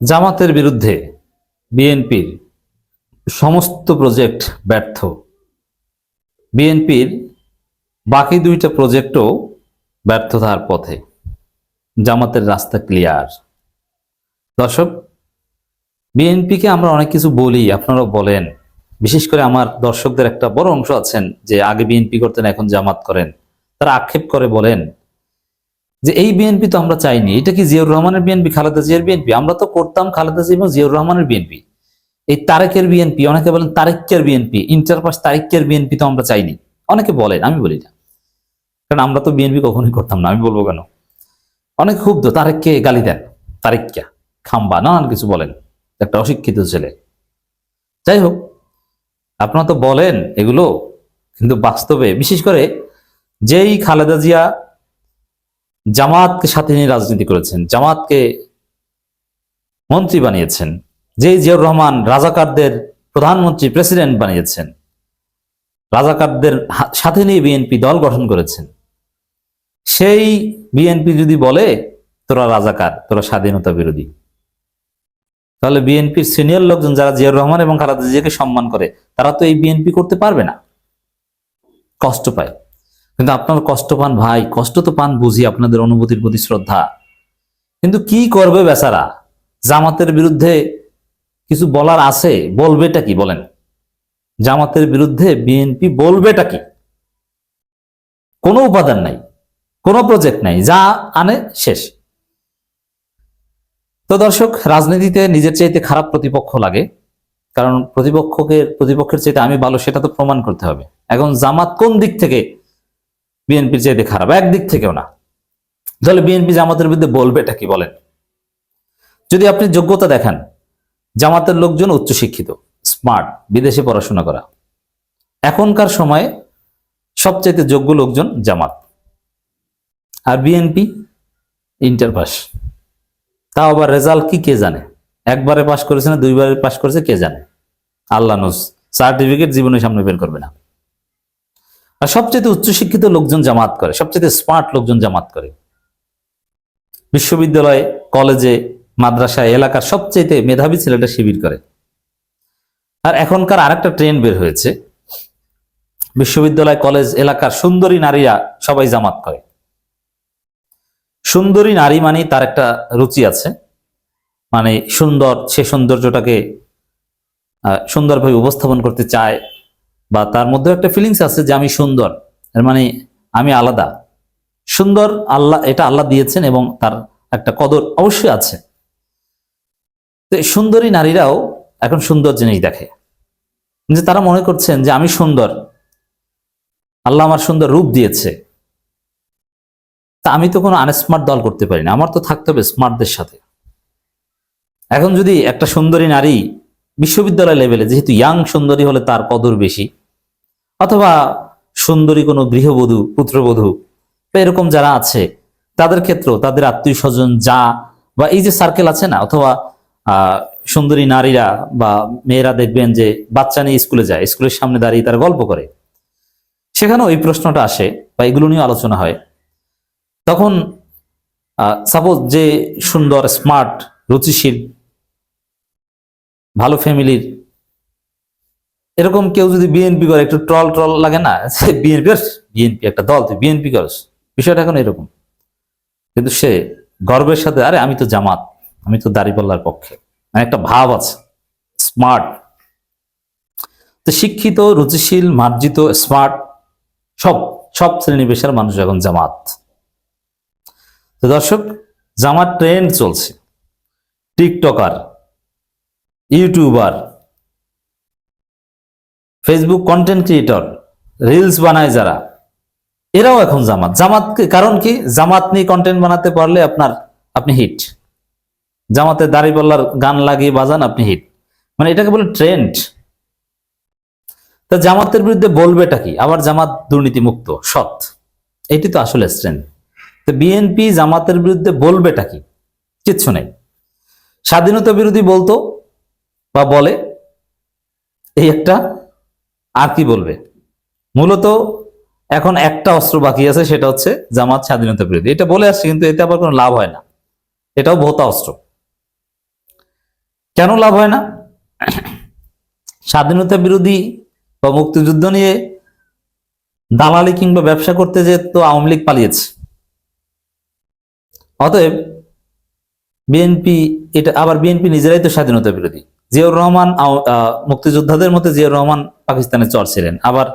জামাতের বিরুদ্ধে বিএনপির সমস্ত প্রজেক্ট ব্যর্থ। বিএনপির বাকি দুইটা প্রজেক্টও ব্যর্থতার পথে। জামাতের রাস্তা ক্লিয়ার দর্শক, বিএনপিকে আমরা অনেক কিছু বলি, আপনারাও বলেন। বিশেষ করে আমার দর্শকদের একটা বড় অংশ আছেন যে আগে বিএনপি করতেন, এখন জামাত করেন। তারা আক্ষেপ করে, বলেন যে এই বিএনপি তো আমরা চাইনি, এটা কি জিয়াউর রহমানের বিএনপি খালেদা জিয়ার বিএনপি আমরা তো করতাম খালেদা জিয়া এবং জিয়াউর রহমানের বিএনপি এই তারেকের বিএনপি অনেকে বলেন তারেকের বিএনপি ইন্টারপাস তারেকের বিএনপি তো আমরা চাইনি। অনেকে বলেন, আমি বলি না। কারণ আমরা তো বিএনপি কখনোই করতাম না, আমি বলব কেন? অনেক ক্ষুব্ধ, তারেককে গালি দেন, তারেককে, খাম্বা, নানান কিছু বলেন, একটা অশিক্ষিত ছেলে। যাই হোক, আপনারা তো বলেন এগুলো, কিন্তু বাস্তবে, বিশেষ করে যেই খালেদা জিয়া জামাতকে সাথে নিয়ে রাজনীতি করেছেন জামাতকে মন্ত্রী বানিয়েছেন যেই জিয়াউর রহমান রাজাকারদের প্রধানমন্ত্রী, প্রেসিডেন্ট বানিয়েছেন, রাজাকারদের সাথে নিয়ে বিএনপি দল গঠন করেছেন। সেই বিএনপি যদি বলে, তোরা রাজাকার, তোরা স্বাধীনতা বিরোধী। তাহলে বিএনপির সিনিয়র লোকজন যারা জিয়াউর রহমান এবং খালেদা জিয়াকে সম্মান করে, তারা তো এই বিএনপি করতে পারবে না। কষ্ট পায়। কিন্তু আপনার কষ্ট পান ভাই, কষ্ট তো পান বুঝি আপনাদের অনুভূতির প্রতি শ্রদ্ধা। কিন্তু কি করবে বেচারা? জামাতের বিরুদ্ধে কিছু বলার আছে, বলবেটা কি বলেন? জামাতের বিরুদ্ধে বিএনপি বলবেটা কি? কোনো উপাদান নাই, কোনো প্রজেক্ট নাই, যা আনে শেষ। তো দর্শক, রাজনীতিতে নিজের চাইতে খারাপ প্রতিপক্ষ লাগে, কারণ প্রতিপক্ষকে, প্রতিপক্ষের চাইতে আমি ভালো, সেটা তো প্রমাণ করতে হবে। এখন জামাত কোন দিক থেকে বিএনপির চাইতে খারাপ, একদিক থেকেও না। তাহলে বিএনপি জামাতের বিরুদ্ধে বলবে এটা কি বলেন? যদি আপনি যোগ্যতা দেখান, জামাতের লোকজন উচ্চশিক্ষিত, স্মার্ট, বিদেশে পড়াশোনা করা। এখনকার সময়ে সবচাইতে যোগ্য লোকজন জামাত। আর বিএনপি ইন্টার পাস তাও আবার রেজাল্ট কি কে জানে? একবারে পাশ করেছে না, দুইবারে পাশ করেছে কে জানে? আল্লাহ নোজ সার্টিফিকেট জীবনের সামনে বের করবে না। আর সবচেয়ে উচ্চশিক্ষিত লোকজন জামাত করে, সবচেয়ে স্মার্ট লোকজন জামাত করে। বিশ্ববিদ্যালয়ে, কলেজে, মাদ্রাসায়, এলাকার সবচেয়ে মেধাবী ছেলেটা শিবির করে। আর এখনকার আরেকটা ট্রেন্ড বের হয়েছে। বিশ্ববিদ্যালয়, কলেজ, এলাকার সুন্দরী নারীরা সবাই জামাত করে। সুন্দরী নারী মানে তার একটা রুচি আছে। মানে সুন্দর, সে সৌন্দর্যটাকে সুন্দরভাবে উপস্থাপন করতে চায় বা তার মধ্যে একটা ফিলিংস আছে যে আমি সুন্দর। এর মানে আমি আলাদা। সুন্দর আল্লাহ, এটা আল্লাহ দিয়েছেন এবং তার একটা কদর অবশ্যই আছে। তো সুন্দরী নারীরাও এখন সুন্দর জিনিস দেখে। যে তারা মনে করছেন যে আমি সুন্দর। আল্লাহ আমার সুন্দর রূপ দিয়েছে। তা আমি তো কোনো আনস্মার্ট দল করতে পারি না। আমার তো থাকতে হবে স্মার্টদের সাথে। এখন যদি একটা সুন্দরী নারী বিশ্ববিদ্যালয় লেভেলে যেহেতু ইয়াং সুন্দরী হলে তার কদর বেশি অথবা সুন্দরী কোনো গৃহবধূ, পুত্রবধূ, বা এরকম যারা আছে, তাদের ক্ষেত্রেও তাদের আত্মীয় স্বজন যা, বা এই যে সার্কেল আছে না, অথবা সুন্দরী নারীরা বা মেয়েরা দেখবেন যে বাচ্চা নিয়ে স্কুলে যায়, স্কুলের সামনে দাঁড়িয়ে তারা গল্প করে। সেখানেও এই প্রশ্নটা আসে বা এগুলো নিয়ে আলোচনা হয়। তখন সাপোজ যে সুন্দর স্মার্ট রুচিশীল, ভালো ফ্যামিলির এরকম কেউ যদি বিএনপি করে, একটু ট্রল ট্রল লাগে না? সে বিএনপি বিএনপি একটা দল, তুই বিএনপি করস। বিষয়টা এখন এরকম। কিন্তু সে গর্বের সাথে, আরে, আমি তো জামাত, আমি তো দাড়িপাল্লার পক্ষে। মানে একটা ভাব আছে স্মার্ট তো শিক্ষিত, রুচিশীল, মার্জিত স্মার্ট সব সব শ্রেণি পেশার মানুষ এখন জামাত। তো দর্শক, জামাত ট্রেন্ড চলছে। TikToker, YouTuber Facebook content creator reels বানায় যারা, এরাও এখন জামাত। জামাত কারণ কি? জামাত নিয়ে কন্টেন্ট বানাতে পারলে আপনার, আপনি হিট জামাতে দাড়িপাল্লার গান লাগিয়ে বাজান, আপনি হিট মানে এটাকে বলে ট্রেন্ড তা জামাতের বিরুদ্ধে বলবেটা কি? আবার জামাত দুর্নীতি মুক্ত সৎ। এটি তো আসলে স্ট্রেন্থ তো বিএনপি জামাতের বিরুদ্ধে বলবেটা কি? কিচ্ছু নেই। স্বাধীনতা বিরোধী বলতো বা বলে, এই একটা আর কি বলবে? মূলত এখন একটা অস্ত্র বাকি আছে, সেটা হচ্ছে জামাত স্বাধীনতা বিরোধী। এটা বলে আসছে, কিন্তু এতে আবার কোনো লাভ হয় না। এটাও ভোতা অস্ত্র। কেন লাভ হয় না? স্বাধীনতা বিরোধী বা মুক্তিযুদ্ধ নিয়ে দালালি কিংবা ব্যবসা করতে যে তো আওয়ামী লীগ পালিয়েছে। অতএব বিএনপি, এটা আবার বিএনপি নিজেরাই তো স্বাধীনতা বিরোধী। জিয়াউর রহমান মুক্তিযোদ্ধাদের মধ্যে জিয়াউর রহমান পাকিস্তানের চর ছিলেন আবার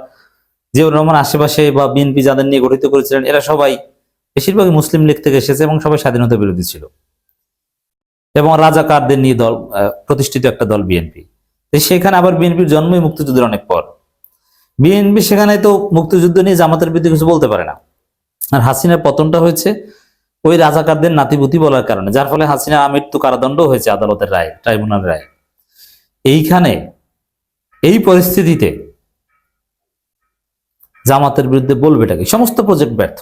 জিয়াউর রহমান আশেপাশে বা বিএনপি যাদের নিয়ে গঠিত করেছিলেন, এরা সবাই বেশিরভাগই মুসলিম লীগ থেকে এসেছে এবং সবাই স্বাধীনতা বিরোধী ছিল। এবং রাজাকারদের নিয়ে দল প্রতিষ্ঠিত একটা দল বিএনপি। সেখানে আবার বিএনপির জন্মই মুক্তিযুদ্ধের অনেক পর। বিএনপি সেখানে তো মুক্তিযুদ্ধ নিয়ে জামাতের বিরুদ্ধে কিছু বলতে পারে না। আর হাসিনার পতনটা হয়েছে ওই রাজাকারদের নাতিপুতি বলার কারণে, যার ফলে হাসিনা মৃত্যু কারাদণ্ড হয়েছে আদালতের রায়, ট্রাইব্যুনাল রায়। এইখানে, এই পরিস্থিতিতে জামাতের বিরুদ্ধে বলবেটা কি সমস্ত প্রজেক্ট ব্যর্থ।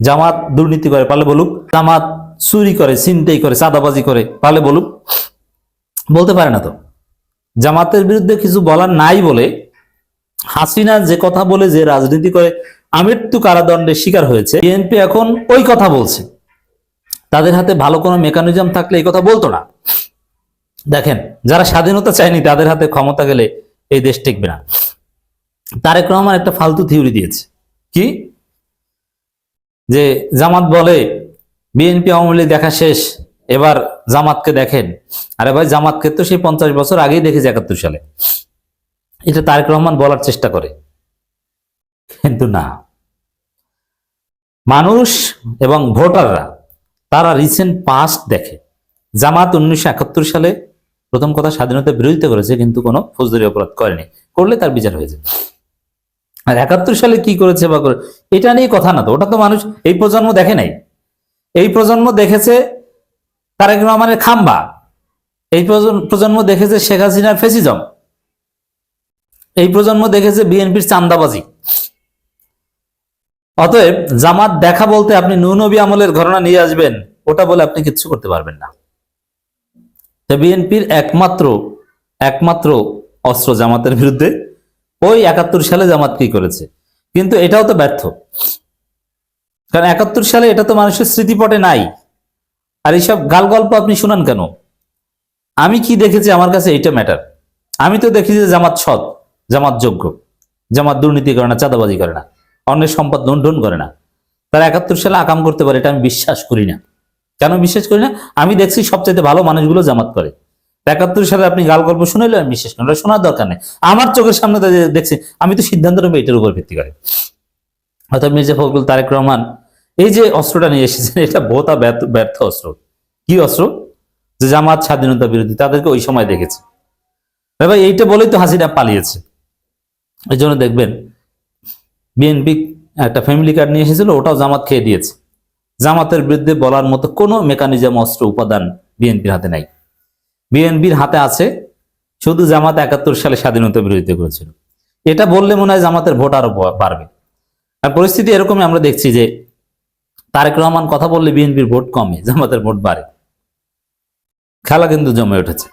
জামাত দুর্নীতি করে, পালে বলুক। জামাত চুরি করে, ছিনতাই করে, চাঁদাবাজি করে, পালে বলুক। বলতে পারে না তো। জামাতের বিরুদ্ধে কিছু বলার নাই বলে হাসিনা যে কথা বলে, যে রাজনীতি করে, আমৃত্যু কারাদণ্ডের শিকার হয়েছে। বিএনপি এখন ওই কথা বলছে। তাদের হাতে ভালো কোনো মেকানিজম থাকলে এই কথা বলতো না। দেখেন, যারা স্বাধীনতা চায়নি, তাদের হাতে ক্ষমতা গেলে এই দেশ টিকবে না। তারেক রহমান একটা ফালতু থিওরি দিয়েছে। কি? যে জামাত বলে, বিএনপি আওয়ামী লীগ দেখা শেষ, এবার জামাতকে দেখেন। আরে ভাই, জামাতকে তো সেই পঞ্চাশ বছর আগেই দেখেছে, একাত্তর সালে। এটা তারেক রহমান বলার চেষ্টা করে। কিন্তু না। মানুষ এবং ভোটাররা, তারা রিসেন্ট পাস্ট দেখে। জামাত উনিশশো একাত্তর সালে প্রথম কথা স্বাধীনতা বিরোধিতা করেছে, কিন্তু কোনো ফৌজদারি অপরাধ করেনি। করলে তার বিচার হয়েছে। আর একাত্তর সালে কি করেছে বা করে এটা নিয়ে কথা না তো, ওটা তো মানুষ এই প্রজন্ম দেখে নাই। এই প্রজন্ম দেখেছে তারেক রহমানের খাম্বা। এই প্রজন্ম- দেখেছে শেখ হাসিনার ফেসিজম। এই প্রজন্ম দেখেছে বিএনপির চান্দাবাজি অতএব জামাত দেখা বলতে আপনি নুনবী আমলের ঘটনা নিয়ে আসবেন, ওটা বলে আপনি কিচ্ছু করতে পারবেন না। তো বিএনপির একমাত্র একমাত্র অস্ত্র জামাতের বিরুদ্ধে ওই একাত্তর সালে জামাত কি করেছে। কিন্তু এটাও তো ব্যর্থ। কারণ একাত্তর সালে এটা তো মানুষের স্মৃতিপটে নাই। আর এইসব গাল গল্প আপনি শুনান কেন? আমি কি দেখেছি আমার কাছে এইটা ম্যাটার। আমি তো দেখি যে জামাত সৎ, জামাত যোগ্য। জামাত দুর্নীতি করে না, চাঁদাবাজি করে না। অন্যের সম্পদ লুণ্ঠন করে না। তারা একাত্তর সালে আকাম করতে পারে এটা আমি বিশ্বাস করি না। কেন বিশ্বাস করি না? আমি দেখছি সবচাইতে ভালো মানুষগুলো জামাত করে। একাত্তর সালে আপনি গাল গল্প শুনাইলে আমি বিশ্বাস করি শোনার দরকার নেই। আমার চোখের সামনে দেখছি, আমি তো সিদ্ধান্ত নেব এটার উপর ভিত্তি করে। অর্থাৎ মির্জা ফখরুল, তারেক রহমান, এই যে অস্ত্রটা নিয়ে এসেছেন, এটা বোতা ব্যর্থ অস্ত্র। কি অস্ত্র? যে জামাত স্বাধীনতা বিরোধী, তাদেরকে ওই সময় দেখেছে। ভাই এইটা বলেই তো হাসিনা পালিয়েছে। এই জন্য দেখবেন, বিএনপি একটা ফ্যামিলি কার্ড নিয়ে এসেছিল, ওটাও জামাত খেয়ে দিয়েছে। জামাতের বিরুদ্ধে বলার মতো কোনো মেকানিজম, অস্ত্র, উপাদান বিএনপির হাতে নাই। বিএনপির হাতে আছে, শুধু জামাত একাত্তর সালে স্বাধীনতা বিরোধিতা করেছিল। এটা বললে মনে হয় জামাতের ভোট আরও বাড়বে। আর পরিস্থিতি এরকমই আমরা দেখছি যে তারেক রহমান কথা বললে বিএনপির ভোট কমে, জামাতের ভোট বাড়ে। খেলা কিন্তু জমে উঠেছে।